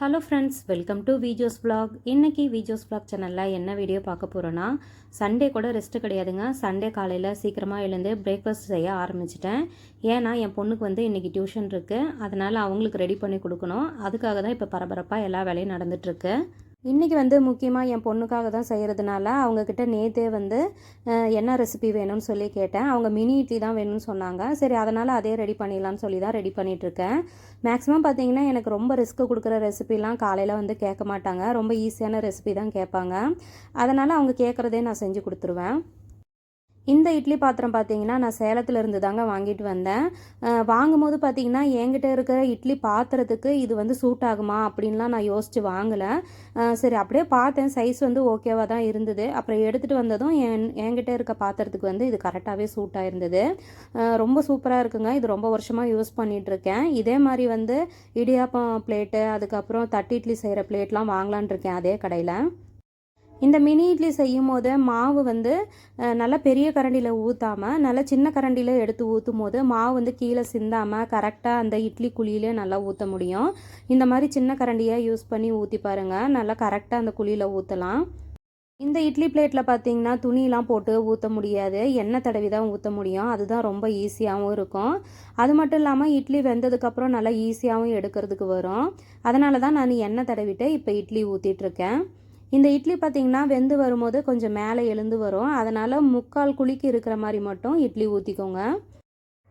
Hello friends welcome to videos blog இன்னைக்கு videos black சேனலில் என்ன வீடியோ பார்க்க போகிறோன்னா சண்டே கூட ரெஸ்ட்டு கிடையாதுங்க. சண்டே காலையில் சீக்கிரமாக எழுந்து பிரேக்ஃபாஸ்ட் செய்ய ஆரம்பிச்சிட்டேன். ஏன்னா என் பொண்ணுக்கு வந்து இன்றைக்கி டியூஷன் இருக்குது அதனால் அவங்களுக்கு ரெடி பண்ணி கொடுக்கணும். அதுக்காக தான் இப்போ பரபரப்பாக எல்லா வேலையும் நடந்துகிட்ருக்கு இன்றைக்கி வந்து முக்கியமாக என் பொண்ணுக்காக தான் செய்கிறதுனால அவங்கக்கிட்ட நேற்றே வந்து என்ன ரெசிபி வேணும்னு சொல்லி கேட்டேன். அவங்க மினி இட்லி தான் வேணும்னு சொன்னாங்க. சரி அதனால் அதே ரெடி பண்ணிடலாம்னு சொல்லி தான் ரெடி பண்ணிகிட்ருக்கேன் மேக்ஸிமம் பார்த்தீங்கன்னா எனக்கு ரொம்ப ரிஸ்க் கொடுக்குற ரெசிபிலாம் காலையில் வந்து கேட்க மாட்டாங்க. ரொம்ப ஈஸியான ரெசிபி தான் கேட்பாங்க. அதனால் அவங்க கேட்குறதே நான் செஞ்சு கொடுத்துருவேன். இந்த இட்லி பாத்திரம் பார்த்தீங்கன்னா நான் சேலத்துல இருந்து தாங்க வாங்கிட்டு வந்தேன். வாங்கும்போது பார்த்தீங்கன்னா என்கிட்ட இருக்கிற இட்லி பாத்திரத்துக்கு இது வந்து சூட் ஆகுமா அப்படின்லாம் நான் யோசித்து வாங்கலை. சரி அப்படியே பார்த்தேன். சைஸ் வந்து ஓகேவாக தான் இருந்தது. அப்புறம் எடுத்துகிட்டு வந்ததும் என் என்கிட்ட இருக்க பாத்திரத்துக்கு வந்து இது கரெக்டாகவே சூட் ஆயிருந்தது. ரொம்ப சூப்பராக இருக்குங்க. இது ரொம்ப வருஷமாக யூஸ் பண்ணிகிட்ருக்கேன் இதே மாதிரி வந்து இடியாப்பம் பிளேட்டு அதுக்கப்புறம் தட்டு இட்லி செய்கிற பிளேட்லாம் வாங்கலான் இருக்கேன் அதே கடையில். இந்த மினி இட்லி செய்யும் போது மாவு வந்து நல்லா பெரிய கரண்டியில் ஊற்றாமல் நல்லா சின்ன கரண்டியில் எடுத்து ஊற்றும் போது மாவு வந்து கீழே சிந்தாமல் கரெக்டாக அந்த இட்லி குழியிலே நல்லா ஊற்ற முடியும். இந்த மாதிரி சின்ன கரண்டியை யூஸ் பண்ணி ஊற்றி பாருங்கள் நல்லா கரெக்டாக அந்த குழியில் ஊற்றலாம் இந்த இட்லி பிளேட்டில் பார்த்தீங்கன்னா துணியெலாம் போட்டு ஊற்ற முடியாது. எண்ணெய் தடவி தான் ஊற்ற முடியும். அதுதான் ரொம்ப ஈஸியாகவும் இருக்கும். அது மட்டும் இல்லாமல் இட்லி வெந்ததுக்கப்புறம் நல்லா ஈஸியாகவும் எடுக்கிறதுக்கு வரும். அதனால தான் நான் எண்ணெய் தடவிட்டு இப்போ இட்லி ஊற்றிட்டுருக்கேன் இந்த இட்லி பார்த்திங்கன்னா வெந்து வரும்போது கொஞ்சம் மேலே எழுந்து வரும். அதனால் முக்கால் குழிக்கு இருக்கிற மாதிரி மட்டும் இட்லி ஊற்றிக்கோங்க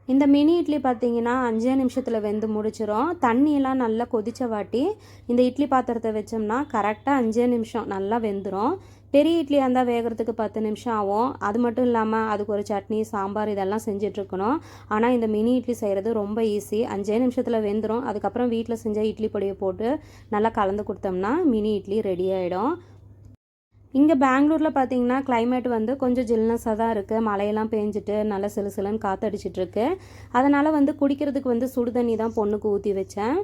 இந்த மினி இட்லி பார்த்தீங்கன்னா அஞ்சே நிமிஷத்தில் வெந்து முடிச்சிடும் தண்ணியெல்லாம் நல்லா கொதிச்ச வாட்டி இந்த இட்லி பாத்திரத்தை வச்சோம்னா கரெக்டாக அஞ்சே நிமிஷம் நல்லா வெந்துடும் பெரிய இட்லியாக இருந்தால் வேகிறதுக்கு பத்து நிமிஷம் ஆகும். அது மட்டும் இல்லாமல் அதுக்கு ஒரு சட்னி சாம்பார் இதெல்லாம் செஞ்சிட்ருக்கணும் ஆனால் இந்த மினி இட்லி செய்கிறது ரொம்ப ஈஸி அஞ்சே நிமிஷத்தில் வெந்துடும் அதுக்கப்புறம் வீட்டில் செஞ்ச இட்லி பொடியை போட்டு நல்லா கலந்து கொடுத்தோம்னா மினி இட்லி ரெடி ஆகிடும் இங்கே பெங்களூரில் பார்த்தீங்கன்னா கிளைமேட் வந்து கொஞ்சம் ஜில்னஸாக தான் இருக்குது மழையெல்லாம் பேஞ்சிட்டு நல்லா சிலு சிலுன்னு காற்றடிச்சிட்டு இருக்கு அதனால் வந்து குடிக்கிறதுக்கு வந்து சுடு தண்ணி தான் பொண்ணுக்கு ஊற்றி வச்சேன்.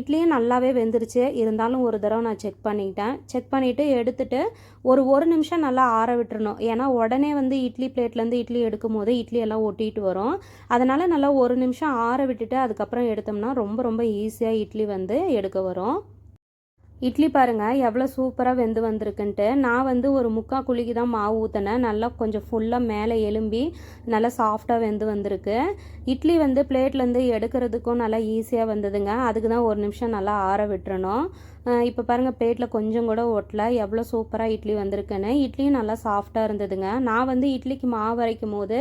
இட்லியும் நல்லாவே வெந்துருச்சு. இருந்தாலும் ஒரு தடவை நான் செக் பண்ணிக்கிட்டேன் செக் பண்ணிவிட்டு எடுத்துட்டு ஒரு ஒரு நிமிஷம் நல்லா ஆற விட்டுறணும். ஏன்னா உடனே வந்து இட்லி பிளேட்லேருந்து இட்லி எடுக்கும் போது இட்லி எல்லாம் ஒட்டிட்டு வரும். அதனால் நல்லா ஒரு நிமிஷம் ஆற விட்டுட்டு அதுக்கப்புறம் எடுத்தோம்னா ரொம்ப ரொம்ப ஈஸியாக இட்லி வந்து எடுக்க வரும். இட்லி பாருங்கள் எவ்வளோ சூப்பராக வெந்து வந்திருக்குன்ட்டு. நான் வந்து ஒரு முக்கால் குழிக்கு தான் மாவு ஊற்றினேன் நல்லா கொஞ்சம் ஃபுல்லாக மேலே எலும்பி நல்லா சாஃப்டாக வெந்து வந்திருக்கு. இட்லி வந்து பிளேட்லேருந்து எடுக்கிறதுக்கும் நல்லா ஈஸியாக வந்ததுங்க. அதுக்கு தான் ஒரு நிமிஷம் நல்லா ஆற விட்டுறணும். இப்போ பாருங்கள் பிளேட்டில் கொஞ்சம் கூட ஒட்டல. எவ்வளோ சூப்பராக இட்லி வந்திருக்குன்னு. இட்லியும் நல்லா சாஃப்டாக இருந்ததுங்க. நான் வந்து இட்லிக்கு மாவு அரைக்கும் போது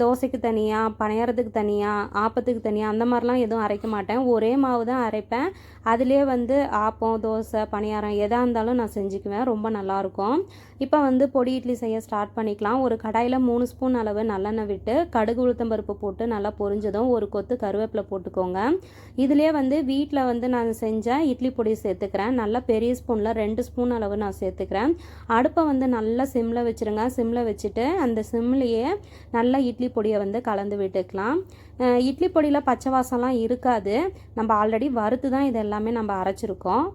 தோசைக்கு தனியாக பணியாரத்துக்கு தனியாக ஆப்பத்துக்கு தனியாக அந்த மாதிரிலாம் எதுவும் அரைக்க மாட்டேன். ஒரே மாவு தான் அரைப்பேன். அதிலே வந்து ஆப்பம் தோசை பணியாரம் எதாக இருந்தாலும் நான் செஞ்சுக்குவேன். ரொம்ப நல்லாயிருக்கும் இப்போ வந்து பொடி இட்லி செய்ய ஸ்டார்ட் பண்ணிக்கலாம். ஒரு கடாயில் மூணு ஸ்பூன் அளவு நல்லெண்ணெய் விட்டு கடுகு உளுத்தம் பருப்பு போட்டு நல்லா பொரிஞ்சதும் ஒரு கொத்து கருவேப்பிலை போட்டுக்கோங்க. இதுலேயே வந்து வீட்டில் வந்து நான் செஞ்ச இட்லி பொடி சேர்த்துக்கிறேன். நல்லா பெரிய ஸ்பூனில் ரெண்டு ஸ்பூன் அளவு நான் சேர்த்துக்கிறேன். அடுப்பை வந்து நல்லா சிம்மில் வச்சுருங்க. சிம்மில் வச்சுட்டு அந்த சிம்லேயே நல்லா இட்லி பொடியை வந்து கலந்து விட்டுக்கலாம். இட்லி பொடியில் பச்சை வாசம்லாம் இருக்காது. நம்ம ஆல்ரெடி வறுத்து தான் இது எல்லாமே நம்ம அரைச்சிருக்கோம்.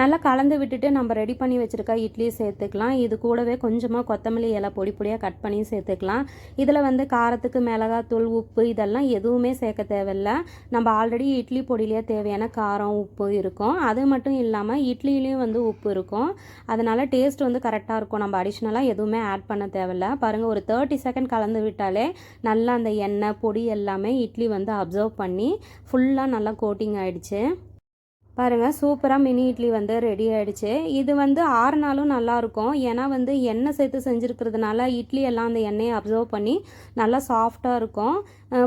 நல்லா கலந்து விட்டுட்டு நம்ம ரெடி பண்ணி வச்சுருக்க இட்லி சேர்த்துக்கலாம். இது கூடவே கொஞ்சமாக கொத்தமல்லி இலை பொடி பொடியாக கட் பண்ணி சேர்த்துக்கலாம். இதில் வந்து காரத்துக்கு மிளகாத்தூள் உப்பு இதெல்லாம் எதுவுமே சேர்க்க தேவையில்ல. நம்ம ஆல்ரெடி இட்லி பொடியிலேயே தேவையான காரம் உப்பு இருக்கும். அது மட்டும் இல்லாமல் இட்லியிலையும் வந்து உப்பு இருக்கும். அதனால் டேஸ்ட் வந்து கரெக்டாக இருக்கும். நம்ம அடிஷ்னலாக எதுவுமே ஆட் பண்ண தேவையில்ல. பாருங்கள் ஒரு தேர்ட்டி செகண்ட் கலந்து விட்டாலே நல்லா அந்த எண்ணெய் பொடி எல்லாமே இட்லி வந்து அப்சர்வ் பண்ணி ஃபுல்லாக நல்லா கோட்டிங் ஆகிடுச்சு பாருங்கள் சூப்பராக மினி இட்லி வந்து ரெடி ஆகிடுச்சு இது வந்து ஆறுனாலும் நல்லாயிருக்கும் ஏன்னா வந்து எண்ணெய் சேர்த்து செஞ்சுருக்கிறதுனால இட்லி எல்லாம் அந்த எண்ணெயை அப்சர்வ் பண்ணி நல்லா சாஃப்டாக இருக்கும்.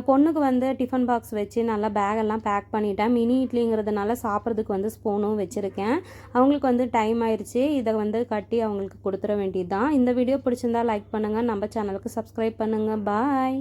பொண்ணுக்கு வந்து டிஃபன் பாக்ஸ் வச்சு நல்லா பேக் எல்லாம் பேக் பண்ணிட்டேன். மினி இட்லிங்கிறதுனால சாப்பிட்றதுக்கு வந்து ஸ்பூனும் வச்சுருக்கேன். அவங்களுக்கு வந்து டைம் ஆயிடுச்சு இதை வந்து கட்டி அவங்களுக்கு கொடுத்துட வேண்டியது தான் இந்த வீடியோ பிடிச்சிருந்தா லைக் பண்ணுங்கள் நம்ம சேனலுக்கு சப்ஸ்கிரைப் பண்ணுங்கள் பாய்